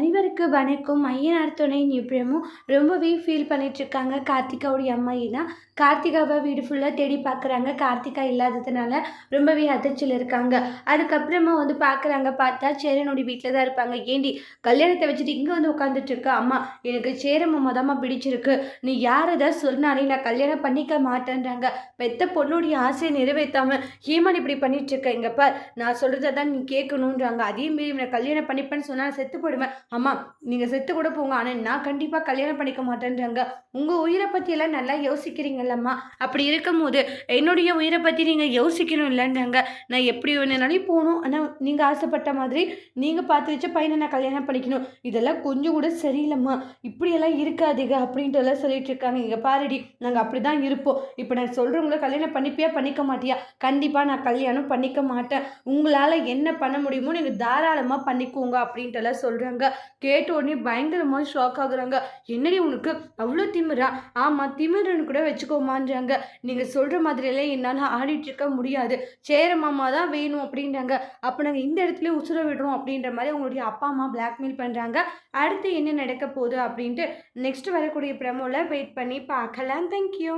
அனைவருக்கு வணக்கம். ஐயனார் துணை நிபுணமும் ரொம்பவே ஃபீல் பண்ணிட்டு இருக்காங்க கார்த்திகாவுடைய அம்மா கார்த்திகாவை வீடு ஃபுல்லாக தேடி பார்க்குறாங்க கார்த்திகா இல்லாததுனால ரொம்பவே அதிர்ச்சியில் இருக்காங்க. அதுக்கப்புறமா வந்து பார்க்குறாங்க பார்த்தா சேரனுடைய வீட்டில் தான் இருப்பாங்க. ஏண்டி கல்யாணத்தை வச்சுட்டு இங்கே வந்து உட்காந்துட்டு அம்மா எனக்கு சேரம்மா மொதமாக பிடிச்சிருக்கு. நீ யார் எதை சொன்னாலே நான் கல்யாணம் பண்ணிக்க மாட்டேன்றாங்க. பெத்த பொண்ணுடைய ஆசையை நிறைவேற்றாமல் ஹீமான் இப்படி பண்ணிட்டு இருக்க நான் சொல்கிறத தான் நீ கேட்கணுன்றாங்க அதே மாரி நான் கல்யாணம் பண்ணிப்பேன்னு சொன்னால் நான் செத்து போடுவேன் அம்மா நீங்கள் செத்து கூட போங்க. ஆனால் நான் கண்டிப்பாக கல்யாணம் பண்ணிக்க மாட்டேன்றாங்க. உங்கள் உயிரை பற்றியெல்லாம் நல்லா யோசிக்கிறீங்கல்லம்மா. அப்படி இருக்கும்போது என்னுடைய உயிரை பற்றி நீங்கள் யோசிக்கணும் இல்லைன்றாங்க. நான் எப்படி வேணுனாலும் போகணும். ஆனால் நீங்கள் ஆசைப்பட்ட மாதிரி நீங்கள் பார்த்து வச்ச பையனை நான் கல்யாணம் பண்ணிக்கணும். இதெல்லாம் கொஞ்சம் கூட சரியில்லைம்மா. இப்படியெல்லாம் இருக்காதீங்க அப்படின்ட்டு எல்லாம் சொல்லிட்டு இருக்காங்க. இங்கே பாருடி நாங்கள் அப்படி தான் இருப்போம். இப்போ நான் சொல்கிறவங்கள கல்யாணம் பண்ணிப்பியா பண்ணிக்க மாட்டியா? கண்டிப்பாக நான் கல்யாணம் பண்ணிக்க மாட்டேன். உங்களால் என்ன பண்ண முடியுமோ நீங்கள் தாராளமாக பண்ணிக்கோங்க அப்படின்ட்டு எல்லாம் சொல்கிறாங்க கேட்ட உடனே பயங்கரமாக ஷாக் ஆகுறாங்க. என்னடி உனக்கு? அவ்வளோ திமிரா? ஆமாம் திமிருன்னு கூட வச்சுக்கோமான்றாங்க. நீங்கள் சொல்கிற மாதிரியெல்லாம் என்னால் ஆடிட்டு இருக்க முடியாது. சேர மாமா தான் வேணும் அப்படின்றாங்க. அப்போ நாங்கள் இந்த இடத்துல உசுர விடுறோம் அப்படின்ற மாதிரி உங்களுடைய அப்பா அம்மா பிளாக்மெயில் பண்ணுறாங்க அடுத்து என்ன நடக்க போகுது அப்படின்ட்டு நெக்ஸ்ட் வரக்கூடிய பிரமோவில் வெயிட் பண்ணி பார்க்கலாம். தேங்க்யூ